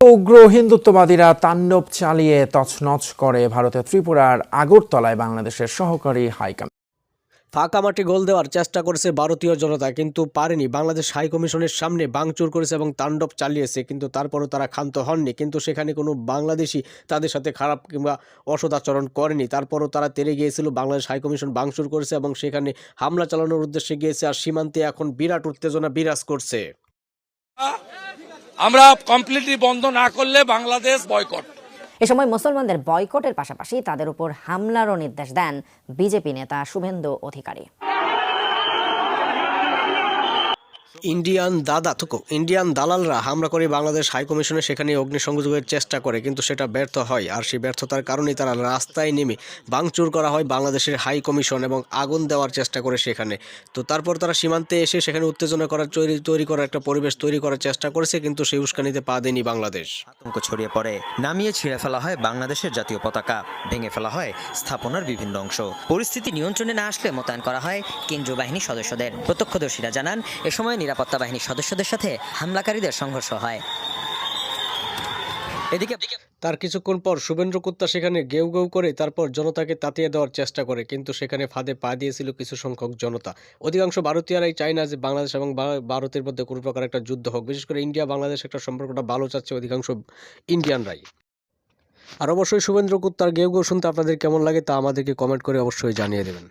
উগ্র হিন্দুত্ববাদীরা তাণ্ডব চালিয়ে তছনছ করে ভারতের ত্রিপুরার আগরতলায় বাংলাদেশের সহকারী হাইকমিশন। ফাঁকা মাঠে গোল দেওয়ার চেষ্টা করেছে ভারতীয় জনতা, কিন্তু পারেনি। বাংলাদেশ হাই কমিশনের সামনে বাংচুর করেছে এবং তাণ্ডব চালিয়েছে, কিন্তু তারপরও তারা ক্ষান্ত হননি। কিন্তু সেখানে কোনো বাংলাদেশি তাদের সাথে খারাপ কিংবা অসদাচরণ করেনি। তারপরও তারা তেরে গিয়েছিল, বাংলাদেশ হাই কমিশন বাংচুর করেছে এবং সেখানে হামলা চালানোর উদ্দেশ্যে গিয়েছে, আর সীমান্তে এখন বিরাট উত্তেজনা বিরাজ করছে। আমরা কমপ্লিটলি বন্ধ না করলে বাংলাদেশ বয়কট এ সময় মুসলমানদের বয়কটের পাশাপাশি তাদের উপর হামলারও নির্দেশ দেন বিজেপি নেতা শুভেন্দু অধিকারী। ইন্ডিয়ান দাদা, থুকু, ইন্ডিয়ান দালালরা হামলা করে বাংলাদেশ হাই কমিশনে সেখানে অগ্নিসংযোগের চেষ্টা করে, কিন্তু সেটা ব্যর্থ হয়। আর সেই ব্যর্থতার কারণেই তারা রাস্তায় নেমে ভাঙচুর করা হয় বাংলাদেশের হাই কমিশন এবং আগুন দেওয়ার চেষ্টা করে সেখানে। তো তারপর তারা সীমান্তে এসে সেখানে উত্তেজনা করার তৈরি তৈরি করার একটা পরিবেশ তৈরি করার চেষ্টা করেছে, কিন্তু সেই উস্কানিতে পা দেয়নি বাংলাদেশ। আতঙ্ক ছড়িয়ে পড়ে, নামিয়ে ছিঁড়ে ফেলা হয় বাংলাদেশের জাতীয় পতাকা, ভেঙে ফেলা হয় স্থাপনার বিভিন্ন অংশ। পরিস্থিতি নিয়ন্ত্রণে না আসলে মোতায়েন করা হয় কেন্দ্রীয় বাহিনী সদস্যদের। প্রত্যক্ষদর্শীরা জানান, এ সময় নিরাপত্তা বাহিনীর সদস্যদের সাথে হামলাকারীদের সংঘর্ষ হয়। এদিকে তার কিছুক্ষণ পর শুভেন্দ্র কুত্তা সেখানে গেউ গেউ করে তারপর জনতাকে তাতিয়ে দেওয়ার চেষ্টা করে, কিন্তু সেখানে ফাঁদে পা দিয়েছিল কিছু সংখ্যক জনতা। অধিকাংশ ভারতীয়রাই চায় না যে বাংলাদেশ এবং ভারতের মধ্যে কোনো প্রকার একটা যুদ্ধ হোক। বিশেষ করে ইন্ডিয়া, বাংলাদেশ একটা সম্পর্কটা ভালো চাচ্ছে অধিকাংশ ইন্ডিয়ানরাই। আর অবশ্যই শুভেন্দ্র কুত্তার গেউ গেউ শুনতে আপনাদের কেমন লাগে তা আমাদেরকে কমেন্ট করে অবশ্যই জানিয়ে দেবেন।